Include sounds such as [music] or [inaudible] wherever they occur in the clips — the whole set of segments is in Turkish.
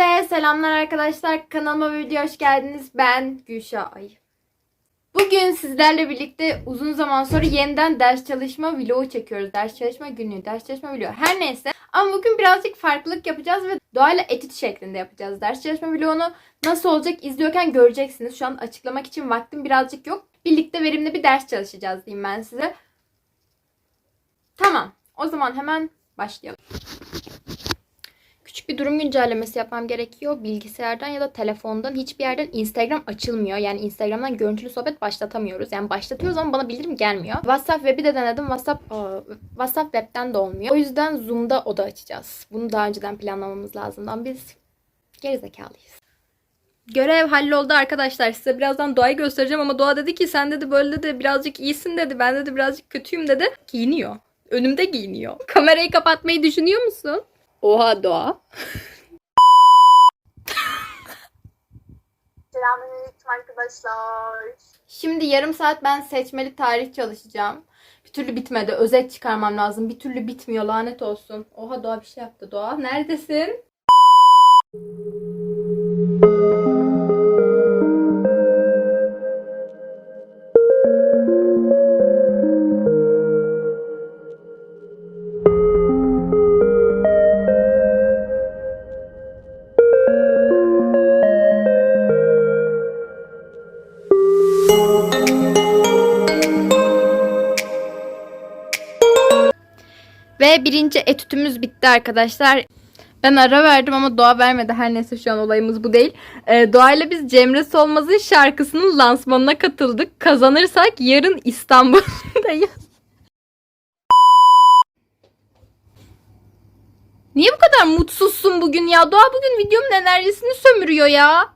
Hepinize selamlar arkadaşlar. Kanalıma ve videoya hoş geldiniz. Ben Gülşah Ay. Bugün sizlerle birlikte uzun zaman sonra yeniden ders çalışma vlogu çekiyoruz. Ders çalışma günü, ders çalışma vlogu. Her neyse. Ama bugün birazcık farklılık yapacağız ve doğayla etüt şeklinde yapacağız. Ders çalışma vlogunu nasıl olacak izliyorken göreceksiniz. Şu an açıklamak için vaktim birazcık yok. Birlikte verimli bir ders çalışacağız diyeyim ben size. Tamam. O zaman hemen başlayalım. Bir durum güncellemesi yapmam gerekiyor. Bilgisayardan ya da telefondan hiçbir yerden Instagram açılmıyor. Yani Instagram'dan görüntülü sohbet başlatamıyoruz. Yani başlatıyoruz ama bana bildirim gelmiyor. WhatsApp web'i de denedim. WhatsApp aa, WhatsApp web'ten de olmuyor. O yüzden Zoom'da oda açacağız. Bunu daha önceden planlamamız lazımdan biz gerizekalıyız. Görev halloldu arkadaşlar. Size birazdan Doğa'yı göstereceğim ama Doğa dedi ki sen dedi böyle dedi birazcık iyisin dedi. Ben dedi birazcık kötüyüm dedi. Giyiniyor. Önümde giyiniyor. Kamerayı kapatmayı düşünüyor musun? Oha Doğa. Selamünaleyküm arkadaşlar. Şimdi yarım saat ben seçmeli tarih çalışacağım. Bir türlü bitmedi. Özet çıkarmam lazım. Bir türlü bitmiyor. Lanet olsun. Oha Doğa bir şey yaptı. Doğa neredesin? Birinci etütümüz bitti arkadaşlar. Ben ara verdim ama Doğa vermedi. Her neyse şu an olayımız bu değil. Ee, Doğa ile biz Cemre Solmaz'ın şarkısının lansmanına katıldık. Kazanırsak yarın İstanbul'dayız. [laughs] Niye bu kadar mutsuzsun bugün ya? Doğa bugün videomun enerjisini sömürüyor ya.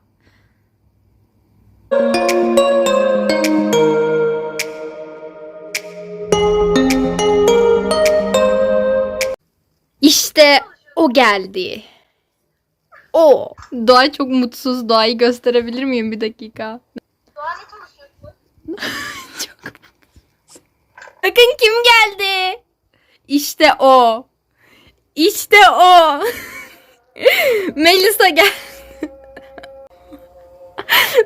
İşte o geldi. O. Doğa çok mutsuz. Doğayı gösterebilir miyim bir dakika? Doğa [laughs] ne çok Bakın kim geldi? İşte o. İşte o. [laughs] Melisa gel.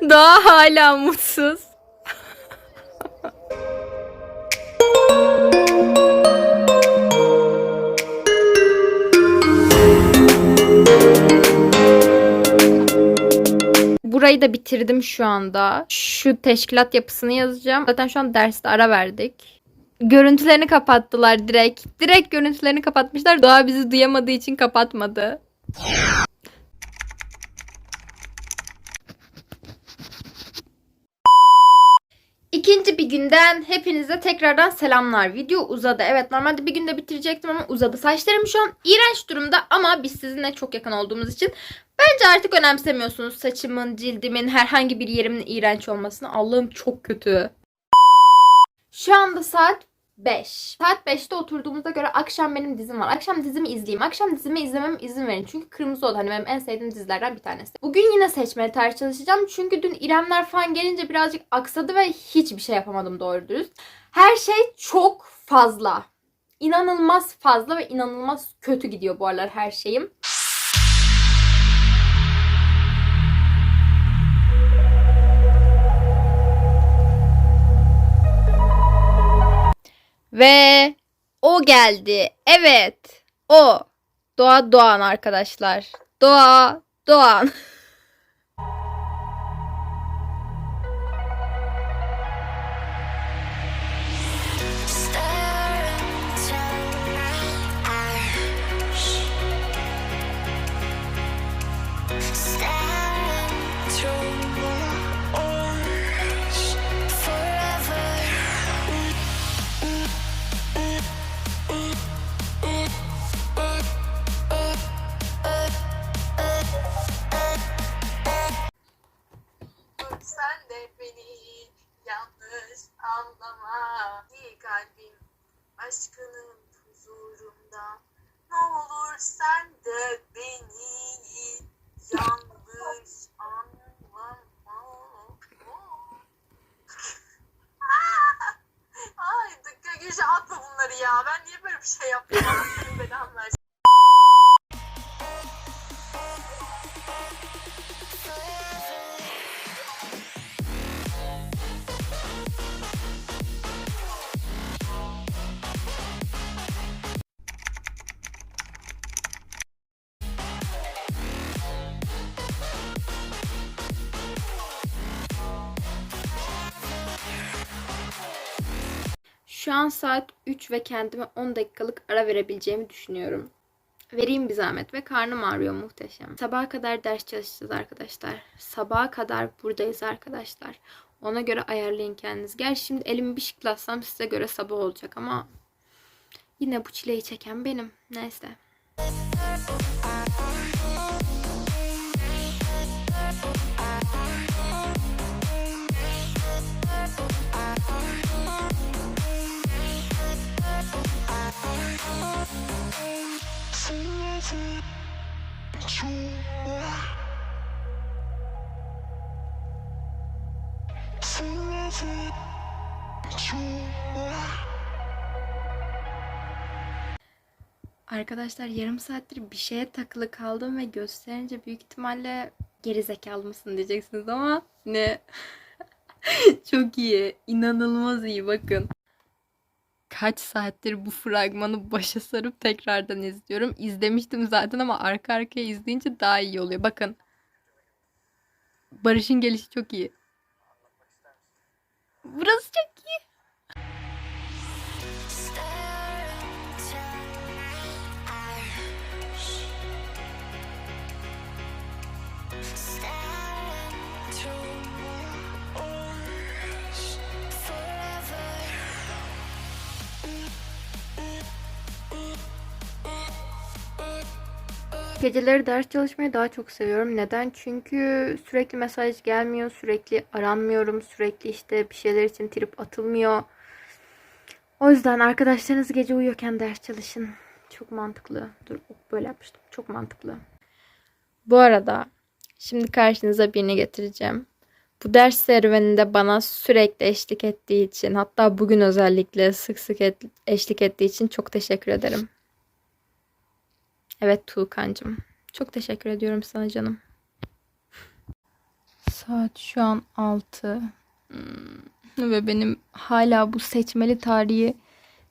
[laughs] Doğa hala mutsuz. Burayı da bitirdim şu anda. Şu teşkilat yapısını yazacağım. Zaten şu an derste ara verdik. Görüntülerini kapattılar direkt. Direkt görüntülerini kapatmışlar. Doğa bizi duyamadığı için kapatmadı. İkinci bir günden hepinize tekrardan selamlar. Video uzadı. Evet normalde bir günde bitirecektim ama uzadı. Saçlarım şu an iğrenç durumda ama biz sizinle çok yakın olduğumuz için bence artık önemsemiyorsunuz saçımın, cildimin, herhangi bir yerimin iğrenç olmasını. Allah'ım çok kötü. Şu anda saat 5. Saat 5'te oturduğumuzda göre akşam benim dizim var. Akşam dizimi izleyeyim. Akşam dizimi izlemem izin verin. Çünkü Kırmızı Oda hani benim en sevdiğim dizilerden bir tanesi. Bugün yine seçmeli tarih çalışacağım. Çünkü dün İremler falan gelince birazcık aksadı ve hiçbir şey yapamadım doğru dürüst. Her şey çok fazla. İnanılmaz fazla ve inanılmaz kötü gidiyor bu aralar her şeyim. Ve o geldi. Evet. O. Doğa Doğan arkadaşlar. Doğa Doğan. [laughs] ya. Ben niye böyle bir şey yaptım? Şu an saat 3 ve kendime 10 dakikalık ara verebileceğimi düşünüyorum. Vereyim bir zahmet ve karnım ağrıyor muhteşem. Sabaha kadar ders çalışacağız arkadaşlar. Sabaha kadar buradayız arkadaşlar. Ona göre ayarlayın kendiniz. Gerçi şimdi elimi bir şıklatsam size göre sabah olacak ama yine bu çileyi çeken benim. Neyse. Arkadaşlar yarım saattir bir şeye takılı kaldım ve gösterince büyük ihtimalle geri zekalı mısın diyeceksiniz ama ne [laughs] çok iyi inanılmaz iyi bakın. Kaç saattir bu fragmanı başa sarıp tekrardan izliyorum. İzlemiştim zaten ama arka arkaya izleyince daha iyi oluyor. Bakın. Barış'ın gelişi çok iyi. Burası çok iyi. Geceleri ders çalışmayı daha çok seviyorum. Neden? Çünkü sürekli mesaj gelmiyor, sürekli aranmıyorum, sürekli işte bir şeyler için trip atılmıyor. O yüzden arkadaşlarınız gece uyuyorken ders çalışın. Çok mantıklı. Dur böyle yapmıştım. Çok mantıklı. Bu arada şimdi karşınıza birini getireceğim. Bu ders serüveninde bana sürekli eşlik ettiği için hatta bugün özellikle sık sık eşlik ettiği için çok teşekkür ederim. Evet Tuğkan'cığım. Çok teşekkür ediyorum sana canım. Saat şu an 6. Hmm, Ve benim hala bu seçmeli tarihi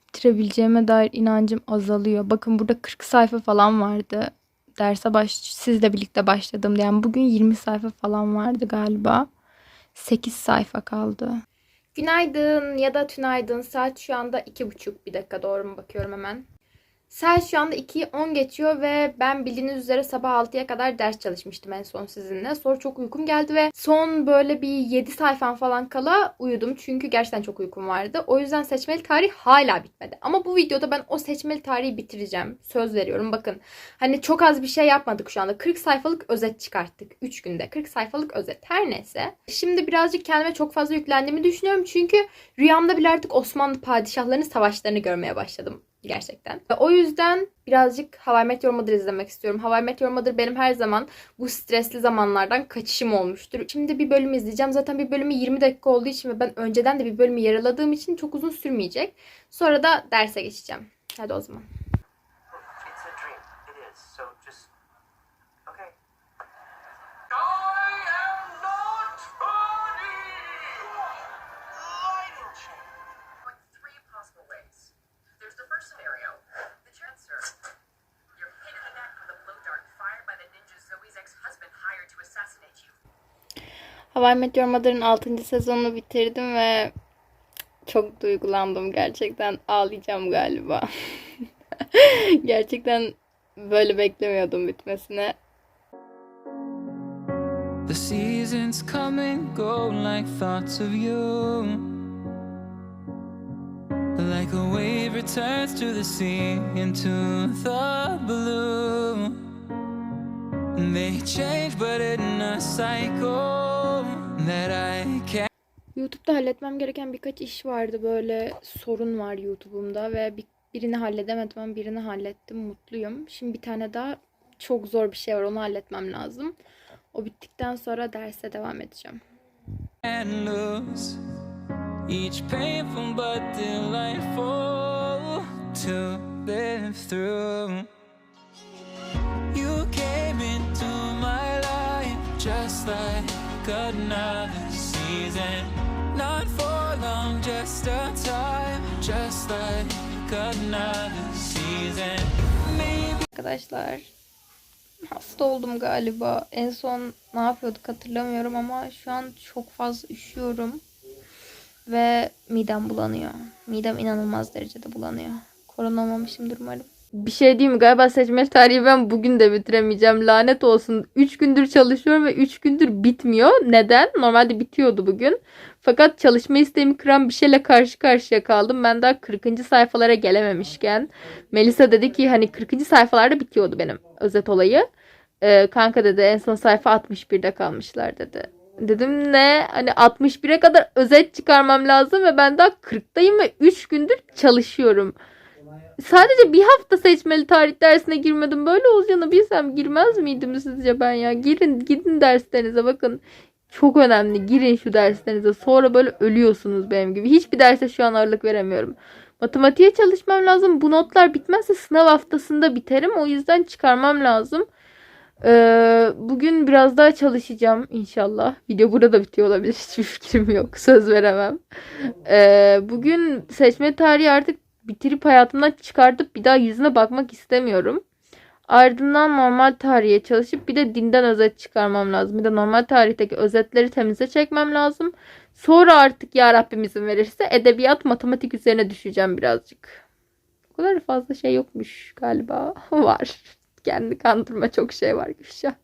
bitirebileceğime dair inancım azalıyor. Bakın burada 40 sayfa falan vardı. Derse baş sizle birlikte başladım. Yani bugün 20 sayfa falan vardı galiba. 8 sayfa kaldı. Günaydın ya da tünaydın. Saat şu anda 2.30. Bir dakika doğru mu bakıyorum hemen. Saat şu anda 2'yi 10 geçiyor ve ben bildiğiniz üzere sabah 6'ya kadar ders çalışmıştım en son sizinle. Sonra çok uykum geldi ve son böyle bir 7 sayfam falan kala uyudum. Çünkü gerçekten çok uykum vardı. O yüzden seçmeli tarih hala bitmedi. Ama bu videoda ben o seçmeli tarihi bitireceğim. Söz veriyorum bakın. Hani çok az bir şey yapmadık şu anda. 40 sayfalık özet çıkarttık 3 günde. 40 sayfalık özet. Her neyse. Şimdi birazcık kendime çok fazla yüklendiğimi düşünüyorum. Çünkü rüyamda bile artık Osmanlı padişahlarının savaşlarını görmeye başladım gerçekten. O yüzden birazcık Hawaii Meteor Mother izlemek istiyorum. Hawaii Meteor Mother benim her zaman bu stresli zamanlardan kaçışım olmuştur. Şimdi bir bölüm izleyeceğim. Zaten bir bölümü 20 dakika olduğu için ve ben önceden de bir bölümü yaraladığım için çok uzun sürmeyecek. Sonra da derse geçeceğim. Hadi o zaman. Hawaii Meteor Mother'ın 6. sezonunu bitirdim ve çok duygulandım. Gerçekten ağlayacağım galiba. [laughs] Gerçekten böyle beklemiyordum bitmesine. The seasons come and go like thoughts of you. Like a wave returns to the sea into the blue. They change, but in a cycle. YouTube'da halletmem gereken birkaç iş vardı. Böyle sorun var YouTube'umda ve bir, birini halledemedim ama birini hallettim. Mutluyum. Şimdi bir tane daha çok zor bir şey var. Onu halletmem lazım. O bittikten sonra derse devam edeceğim. each painful but delightful to live through. You came into my life just like another season, not for long, just a time, just like another season. Maybe. Arkadaşlar hasta oldum galiba. En son ne yapıyorduk hatırlamıyorum ama şu an çok fazla üşüyorum. Ve midem bulanıyor. Midem inanılmaz derecede bulanıyor. Korona olmamışımdır umarım. Bir şey diyeyim mi? Galiba seçmeli tarihi ben bugün de bitiremeyeceğim. Lanet olsun. 3 gündür çalışıyorum ve 3 gündür bitmiyor. Neden? Normalde bitiyordu bugün. Fakat çalışma isteğimi kıran bir şeyle karşı karşıya kaldım. Ben daha 40. sayfalara gelememişken. Melisa dedi ki hani 40. sayfalarda bitiyordu benim özet olayı. Ee, kanka dedi en son sayfa 61'de kalmışlar dedi. Dedim ne? Hani 61'e kadar özet çıkarmam lazım ve ben daha 40'tayım ve 3 gündür çalışıyorum. Sadece bir hafta seçmeli tarih dersine girmedim. Böyle olacağını bilsem girmez miydim sizce ben ya? Girin gidin derslerinize bakın. Çok önemli. Girin şu derslerinize. Sonra böyle ölüyorsunuz benim gibi. Hiçbir derse şu an ağırlık veremiyorum. Matematiğe çalışmam lazım. Bu notlar bitmezse sınav haftasında biterim. O yüzden çıkarmam lazım. Ee, bugün biraz daha çalışacağım inşallah. Video burada bitiyor olabilir. [laughs] Hiçbir fikrim yok. Söz veremem. Ee, bugün seçme tarihi artık bitirip hayatımdan çıkartıp bir daha yüzüne bakmak istemiyorum. Ardından normal tarihe çalışıp bir de dinden özet çıkarmam lazım. Bir de normal tarihteki özetleri temize çekmem lazım. Sonra artık ya Rabbim izin verirse edebiyat matematik üzerine düşeceğim birazcık. O kadar fazla şey yokmuş galiba. [laughs] Var. Kendi kandırma çok şey var Gülşah.